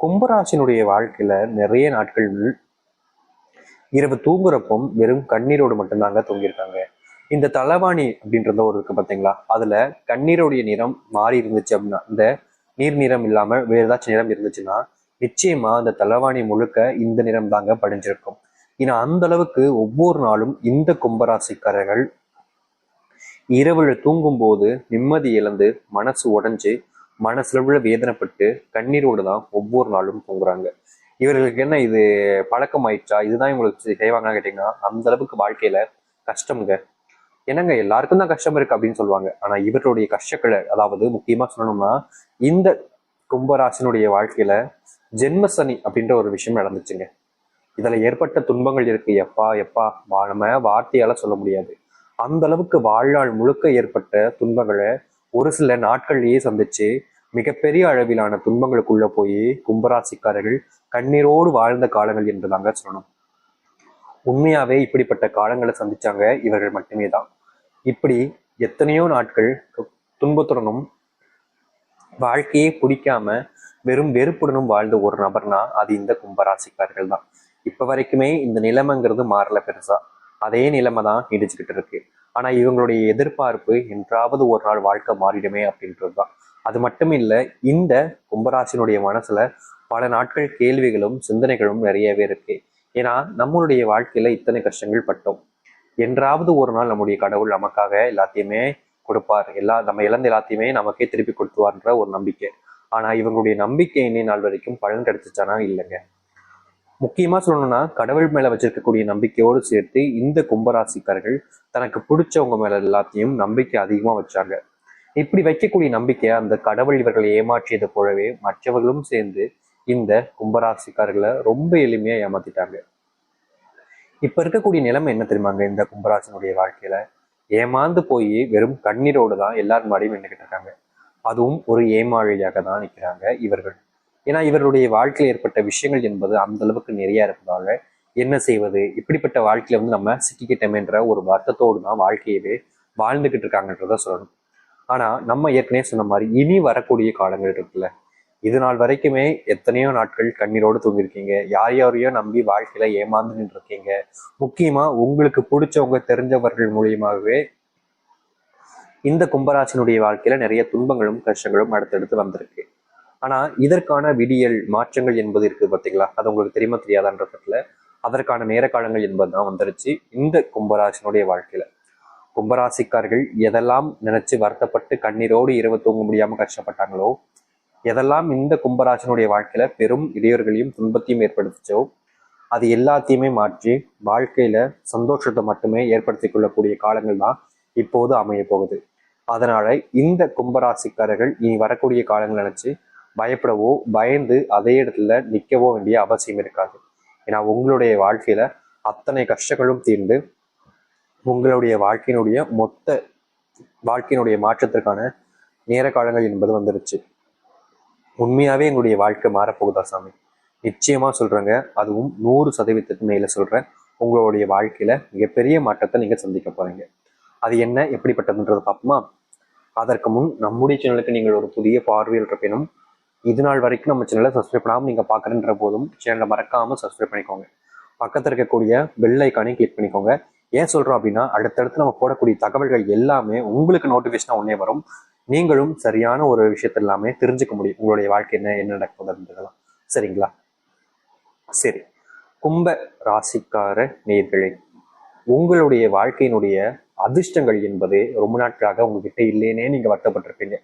கும்பராசினுடைய வாழ்க்கையில நிறைய நாட்கள் இரவு தூங்குறப்பும் வெறும் கண்ணீரோடு மட்டும்தாங்க தூங்கியிருக்காங்க. இந்த தலவாணி அப்படின்றத ஒரு இருக்கு பார்த்தீங்களா அதுல கண்ணீருடைய நிறம் மாறி இருந்துச்சு அப்படின்னா இந்த நீர் நிறம் இல்லாம வேறு ஏதாச்சும் நிறம் இருந்துச்சுன்னா நிச்சயமா அந்த தலவாணி முழுக்க இந்த நிறம் தாங்க படிஞ்சிருக்கும். ஏன்னா அந்த அளவுக்கு ஒவ்வொரு நாளும் இந்த கும்பராசிக்காரர்கள் இரவுல தூங்கும் போது நிம்மதி இழந்து மனசு உடைஞ்சு மனசுல வேதனைப்பட்டு கண்ணீரோடு தான் ஒவ்வொரு நாளும் தூங்குறாங்க. இவர்களுக்கு என்ன இது பழக்கம் ஆயிடுச்சா இதுதான் இவங்களுக்கு செய்வாங்கன்னு கேட்டீங்கன்னா அந்த அளவுக்கு வாழ்க்கையில கஷ்டம்ங்க. என்னங்க எல்லாருக்கும் தான் கஷ்டம் இருக்கு அப்படின்னு சொல்லுவாங்க. ஆனா இவருடைய கஷ்டங்களை அதாவது முக்கியமா சொல்லணும்னா இந்த கும்பராசினுடைய வாழ்க்கையில ஜென்மசனி அப்படின்ற ஒரு விஷயம் நடந்துச்சுங்க. இதுல ஏற்பட்ட துன்பங்கள் இருக்கு. எப்பா எப்பா வா- நம்ம வார்த்தையால சொல்ல முடியாது. அந்த அளவுக்கு வாழ்நாள் முழுக்க ஏற்பட்ட துன்பங்களை ஒரு சில நாட்கள்லயே சந்திச்சு மிகப்பெரிய அளவிலான துன்பங்களுக்குள்ள போய் கும்பராசிக்காரர்கள் கண்ணீரோடு வாழ்ந்த காலங்கள் என்றுதாங்க சொல்லணும். உண்மையாவே இப்படிப்பட்ட காலங்களை சந்திச்சாங்க இவர்கள் மட்டுமே தான் இப்படி எத்தனையோ நாட்கள் துன்பத்துடனும் வாழ்க்கையே பிடிக்காம வெறும் வெறுப்புடனும் வாழ்ந்த ஒரு நபர்னா அது இந்த கும்பராசிக்காரர்கள் தான் இப்ப வரைக்குமே இந்த நிலைமைங்கிறது மாறல பெருசா. அதே நிலைமை தான் நீடிச்சுக்கிட்டு இருக்கு. ஆனா இவங்களுடைய எதிர்பார்ப்பு என்றாவது ஒரு நாள் வாழ்க்கை மாறிடுமே அப்படின்றது தான் அது மட்டும் இல்லை இந்த கும்பராசினுடைய மனசுல பல நாட்கள் கேள்விகளும் சிந்தனைகளும் நிறையவே இருக்கு. ஏன்னா நம்மளுடைய வாழ்க்கையில இத்தனை கஷ்டங்கள் பட்டோம். என்றாவது ஒரு நாள் நம்முடைய கடவுள் நமக்காக எல்லாத்தையுமே கொடுப்பார். எல்லா நம்ம இழந்த எல்லாத்தையுமே நமக்கே திருப்பி கொடுத்துவார்ன்ற ஒரு நம்பிக்கை. ஆனா இவங்களுடைய நம்பிக்கை இன்னை நாள் வரைக்கும் பலன் கிடைச்சிச்சானா? இல்லைங்க. முக்கியமா சொல்லணும்னா கடவுள் மேல வச்சிருக்கக்கூடிய நம்பிக்கையோடு சேர்த்து இந்த கும்பராசிக்காரர்கள் தனக்கு பிடிச்சவங்க மேல எல்லாத்தையும் நம்பிக்கை அதிகமா வச்சாங்க. இப்படி வைக்கக்கூடிய நம்பிக்கையை அந்த கடவுள் இவர்களை ஏமாற்றியது போலவே மற்றவர்களும் சேர்ந்து இந்த கும்பராசிக்காரர்களை ரொம்ப எளிமையா ஏமாத்திட்டாங்க. இப்ப இருக்கக்கூடிய நிலைமை என்ன தெரியுமாங்க? இந்த கும்பராசினுடைய வாழ்க்கையில ஏமாந்து போய் வெறும் கண்ணீரோடு தான் எல்லாரும் மாடியும் நின்றுகிட்டு இருக்காங்க. அதுவும் ஒரு ஏமாழியாக தான் நிற்கிறாங்க இவர்கள். ஏன்னா இவர்களுடைய வாழ்க்கையில் ஏற்பட்ட விஷயங்கள் என்பது அந்த அளவுக்கு நிறைய இருப்பதாக என்ன செய்வது? இப்படிப்பட்ட வாழ்க்கையில வந்து நம்ம சிக்கிக்கிட்டோமேன்ற ஒரு வருத்தத்தோடு தான் வாழ்க்கையவே வாழ்ந்துகிட்டு இருக்காங்கன்றத சொல்லணும். ஆனா நம்ம ஏற்கனவே சொன்ன மாதிரி இனி வரக்கூடிய காலங்கள் இருக்குல்ல. இது நாள் வரைக்குமே எத்தனையோ நாட்கள் கண்ணீரோடு தூங்கியிருக்கீங்க. யார் யாரையோ நம்பி வாழ்க்கையில ஏமாந்து நின்றுருக்கீங்க. முக்கியமா உங்களுக்கு பிடிச்சவங்க தெரிஞ்சவர்கள் மூலியமாகவே இந்த கும்பராசினுடைய வாழ்க்கையில நிறைய துன்பங்களும் கஷ்டங்களும் அடுத்தடுத்து வந்திருக்கு. ஆனா இதற்கான விடியல் மாற்றங்கள் என்பது இருக்குது பார்த்தீங்களா அது உங்களுக்கு தெரியுமா தெரியாதான்றதுல அதற்கான நேர காலங்கள் என்பதுதான் வந்துருச்சு. இந்த கும்பராசினுடைய வாழ்க்கையில. கும்பராசிக்கார்கள் எதெல்லாம் நினைச்சு வருத்தப்பட்டு கண்ணீரோடு இரவு தூங்க முடியாம கஷ்டப்பட்டாங்களோ எதெல்லாம் இந்த கும்பராசினுடைய வாழ்க்கையில பெரும் இடையூறுகளையும் துன்பத்தையும் ஏற்படுத்துச்சோ அது எல்லாத்தையுமே மாற்றி வாழ்க்கையில சந்தோஷத்தை மட்டுமே ஏற்படுத்தி கொள்ளக்கூடிய காலங்கள் தான் இப்போது அமைய போகுது. அதனால இந்த கும்பராசிக்காரர்கள் இனி வரக்கூடிய காலங்கள் நினைச்சு பயப்படவோ பயந்து அதே இடத்துல நிற்கவோ வேண்டிய அவசியம் இருக்காது. ஏன்னா உங்களுடைய வாழ்க்கையில அத்தனை கஷ்டங்களும் தீர்ந்து உங்களுடைய வாழ்க்கையினுடைய மொத்த வாழ்க்கையினுடைய மாற்றத்திற்கான நேர காலங்கள் என்பது வந்துருச்சு. உண்மையாவே எங்களுடைய வாழ்க்கை மாறப்போகுதா சாமி? நிச்சயமா சொல்றேங்க. அதுவும் நூறு சதவீதத்துக்கு மேல சொல்றேன். உங்களுடைய வாழ்க்கையில மிகப்பெரிய மாற்றத்தை நீங்க சந்திக்க போறீங்க. அது என்ன? எப்படிப்பட்டதுன்றதை பார்ப்போமா? அதற்கு முன் நம்முடைய சேனலுக்கு நீங்கள் ஒரு புதிய பார்வையில் இருப்பினும் இது நாள் வரைக்கும் நம்ம சேனலை சப்ஸ்கிரைப் பண்ணாமல் நீங்கள் பார்க்குறன்ற போதும் சேனலை மறக்காமல் சப்ஸ்கிரைப் பண்ணிக்கோங்க. பக்கத்தில் இருக்கக்கூடிய பெல் ஐக்கானையும் கிளிக் பண்ணிக்கோங்க. ஏன் சொல்கிறோம் அப்படின்னா அடுத்தடுத்து நம்ம போடக்கூடிய தகவல்கள் எல்லாமே உங்களுக்கு நோட்டிஃபிகேஷனாக உடனே வரும். நீங்களும் சரியான ஒரு விஷயத்த எல்லாமே தெரிஞ்சுக்க முடியும். உங்களுடைய வாழ்க்கை என்ன என்ன நடக்குதுன்றதெல்லாம் சரிங்களா? சரி. கும்ப ராசிக்கார நேர்களே உங்களுடைய வாழ்க்கையினுடைய அதிர்ஷ்டங்கள் என்பது ரொம்ப நாட்களாக உங்ககிட்ட இல்லைன்னே நீங்க வருத்தப்பட்டிருப்பீங்க.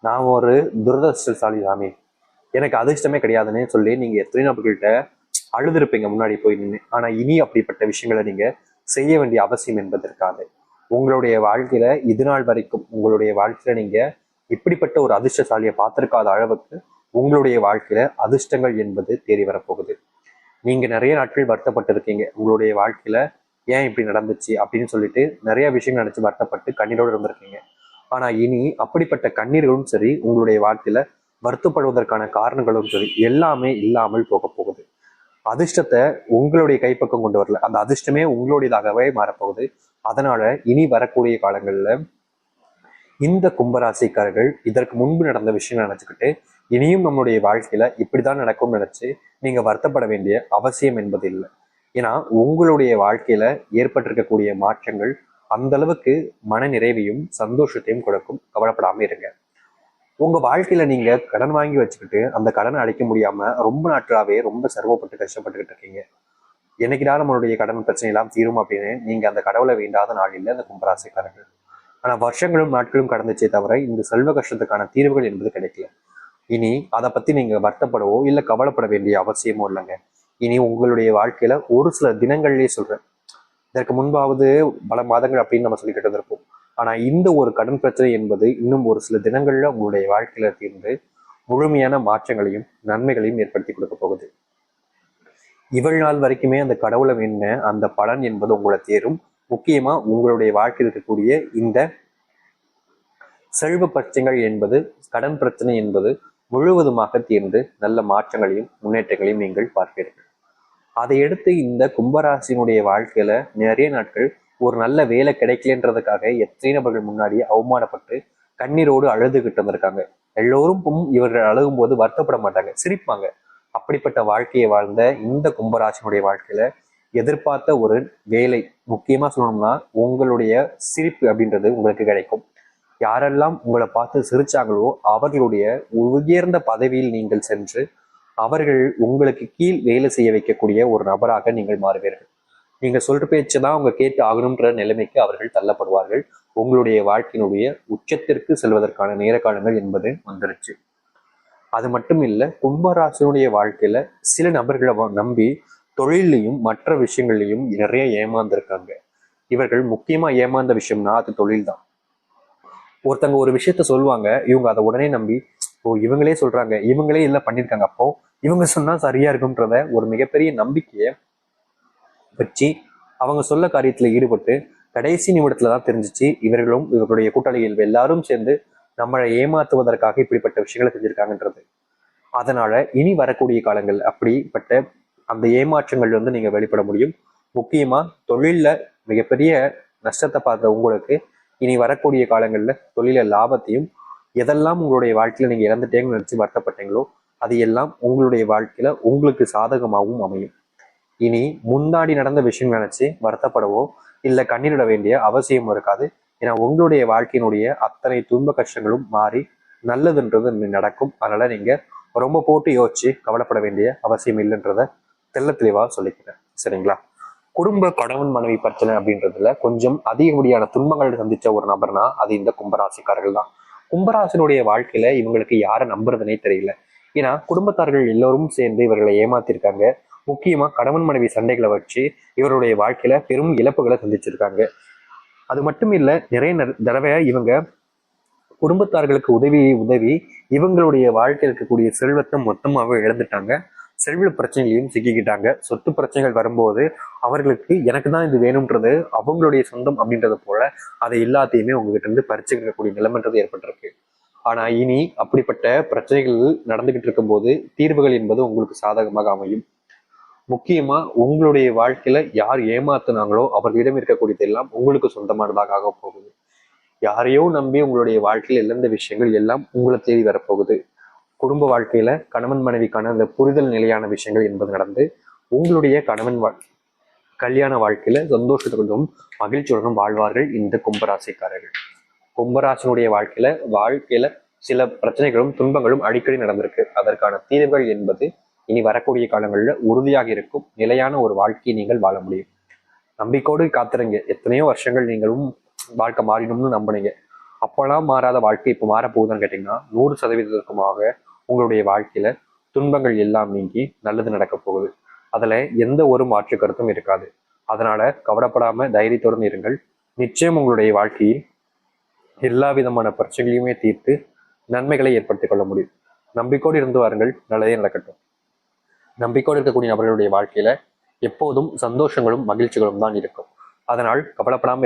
நான் ஒரு துரதிருஷ்டசாலி சாமி. எனக்கு அதிர்ஷ்டமே கிடையாதுன்னே சொல்லி நீங்க எத்தனை நபர்கள்ட்ட அழுதுருப்பீங்க முன்னாடி போய் நின்று ஆனா இனி அப்படிப்பட்ட விஷயங்களை நீங்க செய்ய வேண்டிய அவசியம் என்பதற்காக. உங்களுடைய வாழ்க்கையில இது நாள் வரைக்கும் உங்களுடைய வாழ்க்கையில நீங்க இப்படிப்பட்ட ஒரு அதிர்ஷ்டசாலியை பார்த்திருக்காத அளவுக்கு உங்களுடைய வாழ்க்கையில அதிர்ஷ்டங்கள் என்பது தேடி வரப்போகுது. நீங்க நிறைய நாட்கள் வருத்தப்பட்டிருக்கீங்க. உங்களுடைய வாழ்க்கையில ஏன் இப்படி நடந்துச்சு அப்படின்னு சொல்லிட்டு நிறைய விஷயங்கள் நினைச்சு வருத்தப்பட்டு கண்ணீரோடு இருந்திருக்கீங்க. ஆனா இனி அப்படிப்பட்ட கண்ணீர்களும் சரி உங்களுடைய வாழ்க்கையில வருத்தப்படுவதற்கான காரணங்களும் சரி எல்லாமே இல்லாமல் போக போகுது. அதிர்ஷ்டத்தை உங்களுடைய கைப்பக்கம் கொண்டு வரல. அந்த அதிர்ஷ்டமே உங்களுடையதாகவே மாறப்போகுது. அதனால இனி வரக்கூடிய காலங்கள்ல இந்த கும்பராசிக்காரர்கள் இதற்கு முன்பு நடந்த விஷயங்கள் நினைச்சுக்கிட்டு இனியும் நம்மளுடைய வாழ்க்கையில இப்படிதான் நடக்கும் நினைச்சு நீங்க வருத்தப்பட வேண்டிய அவசியம் என்பது இல்லை. ஏன்னா உங்களுடைய வாழ்க்கையில ஏற்பட்டிருக்கக்கூடிய மாற்றங்கள் அந்த அளவுக்கு மன நிறைவையும் சந்தோஷத்தையும் கொடுக்கும். கவலைப்படாம இருங்க. உங்க வாழ்க்கையில நீங்க கடன் வாங்கி வச்சுக்கிட்டு அந்த கடனை அடைக்க முடியாம ரொம்ப நாட்டாவே ரொம்ப சிரமப்பட்டு கஷ்டப்பட்டுக்கிட்டு இருக்கீங்க. என்னைக்குதான் நம்மளுடைய கடன் பிரச்சனை எல்லாம் தீரும் அப்படின்னு நீங்க அந்த கடவுளை வேண்டாத நாள் இல்லை அந்த கும்பராசிக்காரர்கள். ஆனா வருஷங்களும் நாட்களும் கடந்துச்சே தவிர இந்த செல்வ கஷ்டத்துக்கான தீர்வுகள் என்பது கிடைக்கல. இனி அதை பத்தி நீங்க வருத்தப்படவோ இல்ல கவலைப்பட வேண்டிய அவசியமோ இல்லைங்க. இனி உங்களுடைய வாழ்க்கையில ஒரு சில தினங்கள்லயே சொல்றேன். இதற்கு முன்பாவது பல மாதங்கள் அப்படின்னு நம்ம சொல்லிக்கிட்டு இருந்திருப்போம். ஆனால் இந்த ஒரு கடன் பிரச்சனை என்பது இன்னும் ஒரு சில தினங்களில் உங்களுடைய வாழ்க்கையில தீர்ந்து முழுமையான மாற்றங்களையும் நன்மைகளையும் ஏற்படுத்தி கொடுக்க போகுது. இவள் நாள் வரைக்குமே அந்த கடவுளை என்ன அந்த பலன் என்பது உங்களை தேரும். முக்கியமா உங்களுடைய வாழ்க்கையில் இருக்கக்கூடிய இந்த செல்வ பிரச்சனைகள் என்பது கடன் பிரச்சனை என்பது முழுவதுமாக தீர்ந்து நல்ல மாற்றங்களையும் முன்னேற்றங்களையும் நீங்கள் பார்ப்பீர்கள். அதையடுத்து இந்த கும்பராசினுடைய வாழ்க்கையில நிறைய நாட்கள் ஒரு நல்ல வேலை கிடைக்கலன்றதுக்காக எத்தனை நபர்கள் முன்னாடி அவமானப்பட்டு கண்ணீரோடு அழுதுகிட்டு வந்திருக்காங்க. எல்லோரும் இவர்கள் அழுகும் போது வருத்தப்பட மாட்டாங்க சிரிப்பாங்க. அப்படிப்பட்ட வாழ்க்கையை வாழ்ந்த இந்த கும்பராசினுடைய வாழ்க்கையில எதிர்பார்த்த ஒரு வேலை முக்கியமா சொல்லணும்னா உங்களுடைய சிரிப்பு அப்படின்றது உங்களுக்கு கிடைக்கும். யாரெல்லாம் உங்களை பார்த்து சிரிச்சாங்களோ அவர்களுடைய உயர்ந்த பதவியில் நீங்கள் சென்று அவர்கள் உங்களுக்கு கீழ் வேலை செய்ய வைக்கக்கூடிய ஒரு நபராக நீங்கள் மாறுவீர்கள். நீங்க சொல்ற பேச்சு தான் அவங்க கேட்டு ஆகணுன்ற நிலைமைக்கு அவர்கள் தள்ளப்படுவார்கள். உங்களுடைய வாழ்க்கையினுடைய உச்சத்திற்கு செல்வதற்கான நேர காலங்கள் என்பது வந்துருச்சு. அது மட்டும் இல்லை கும்பராசினுடைய வாழ்க்கையில சில நபர்களை நம்பி தொழிலையும் மற்ற விஷயங்கள்லையும் நிறைய ஏமாந்துருக்காங்க. இவர்கள் முக்கியமா ஏமாந்த விஷயம்னா அது தொழில் தான். ஒருத்தங்க ஒரு விஷயத்த சொல்லுவாங்க இவங்க அதை உடனே நம்பி ஓ இவங்களே சொல்றாங்க இவங்களே இல்லை பண்ணியிருக்காங்க அப்போ இவங்க சொன்னா சரியா இருக்கும்ன்றத ஒரு மிகப்பெரிய நம்பிக்கையை வச்சு அவங்க சொல்ல காரியத்தில் ஈடுபட்டு கடைசி நிமிடத்துல தான் தெரிஞ்சிச்சு இவர்களும் இவர்களுடைய கூட்டாளிகள் எல்லாரும் சேர்ந்து நம்மளை ஏமாத்துவதற்காக இப்படிப்பட்ட விஷயங்களை செஞ்சிருக்காங்கன்றது. அதனால இனி வரக்கூடிய காலங்கள் அப்படிப்பட்ட அந்த ஏமாற்றங்கள் வந்து நீங்க வெளிப்பட முடியும். முக்கியமா தொழில்ல மிகப்பெரிய நஷ்டத்தை பார்த்த உங்களுக்கு இனி வரக்கூடிய காலங்கள்ல தொழில லாபத்தையும் எதெல்லாம் உங்களுடைய வாழ்க்கையில நீங்க இறந்துட்டேங்கன்னு நினைச்சு வருத்தப்பட்டீங்களோ அது எல்லாம் உங்களுடைய வாழ்க்கையில உங்களுக்கு சாதகமாகவும் அமையும். இனி முன்னாடி நடந்த விஷயம் நினைச்சு வருத்தப்படவோ இல்லை கண்ணீரிட வேண்டிய அவசியம் இருக்காது. ஏன்னா உங்களுடைய வாழ்க்கையினுடைய அத்தனை துன்ப கஷ்டங்களும் மாறி நல்லதுன்றது நடக்கும். அதனால நீங்க ரொம்ப போட்டு யோசிச்சு கவலைப்பட வேண்டிய அவசியம் இல்லைன்றத தெல்ல தெளிவா சொல்லிக்கிறேன். சரிங்களா? குடும்ப கணவன் மனைவி பிரச்சனை அப்படின்றதுல கொஞ்சம் அதிகப்படியான துன்பங்கள் சந்திச்ச ஒரு நபர்னா அது இந்த கும்பராசிக்காரர்கள் தான். கும்பராசினுடைய வாழ்க்கையில இவங்களுக்கு யாரை நம்புறதுனே தெரியல. ஏன்னா குடும்பத்தார்கள் எல்லோரும் சேர்ந்து இவர்களை ஏமாத்திருக்காங்க. முக்கியமாக கணவன் மனைவி சண்டைகளை வச்சு இவருடைய வாழ்க்கையில் பெரும் இழப்புகளை சந்திச்சிருக்காங்க. அது மட்டும் இல்லை நிறைய தடவை இவங்க குடும்பத்தார்களுக்கு உதவி உதவி இவங்களுடைய வாழ்க்கையில் இருக்கக்கூடிய செல்வத்தை மொத்தமாகவே இழந்துட்டாங்க. செல்வ பிரச்சனைகளையும் சிக்கிக்கிட்டாங்க. சொத்து பிரச்சனைகள் வரும்போது அவர்களுக்கு எனக்கு தான் இது வேணும்ன்றது அவங்களுடைய சொந்தம் அப்படின்றது போல அதை எல்லாத்தையுமே உங்ககிட்ட இருந்து பறிச்சுக்கக்கூடிய நிலைமைன்றது ஏற்பட்டிருக்கு. ஆனா இனி அப்படிப்பட்ட பிரச்சனைகள் நடந்துகிட்டு இருக்கும்போது தீர்வுகள் என்பது உங்களுக்கு சாதகமாக அமையும். முக்கியமா உங்களுடைய வாழ்க்கையில யார் ஏமாத்துனாங்களோ அவர்களிடம் இருக்கக்கூடியது எல்லாம் உங்களுக்கு சொந்தமானதாக ஆக போகுது. யாரையோ நம்பி உங்களுடைய வாழ்க்கையில் இழந்த விஷயங்கள் எல்லாம் உங்களை தேடி வரப்போகுது. குடும்ப வாழ்க்கையில கணவன் மனைவிக்கான அந்த புரிதல் நிலையான விஷயங்கள் என்பது நடந்து உங்களுடைய கணவன் வா கல்யாண வாழ்க்கையில சந்தோஷத்துடனும் மகிழ்ச்சியுடனும் வாழ்வார்கள் இந்த கும்பராசிக்காரர்கள். கும்பராசினுடைய வாழ்க்கையில வாழ்க்கையில சில பிரச்சனைகளும் துன்பங்களும் அடிக்கடி நடந்திருக்கு. அதற்கான தீர்வுகள் என்பது இனி வரக்கூடிய காலங்களில் உறுதியாக இருக்கும் நிலையான ஒரு வாழ்க்கையை நீங்கள் வாழ முடியும். நம்பிக்கோடு காத்துறீங்க எத்தனையோ வருஷங்கள் நீங்களும் வாழ்க்கை மாறிடும்னு நம்பினீங்க. அப்போல்லாம் மாறாத வாழ்க்கை இப்போ மாறப்போகுதுன்னு கேட்டிங்கன்னா நூறு சதவீதத்துக்குமாக உங்களுடைய வாழ்க்கையில துன்பங்கள் எல்லாம் நீங்கி நல்லது நடக்க போகுது. அதுல எந்த ஒரு மாற்று கருத்தும் இருக்காது. அதனால கவலைப்படாம தைரியத்துடன் இருங்கள். நிச்சயம் உங்களுடைய வாழ்க்கையில் எல்லா விதமான பிரச்சனைகளையுமே தீர்த்து நன்மைகளை ஏற்படுத்திக் கொள்ள முடியும். நம்பிக்கோடு இருந்து வாருங்கள். நல்லதே நடக்கட்டும். நம்பிக்கையோடு இருக்கக்கூடிய நபர்களுடைய வாழ்க்கையில எப்போதும் சந்தோஷங்களும் மகிழ்ச்சிகளும் தான் இருக்கும். அதனால் கவலைப்படாமல்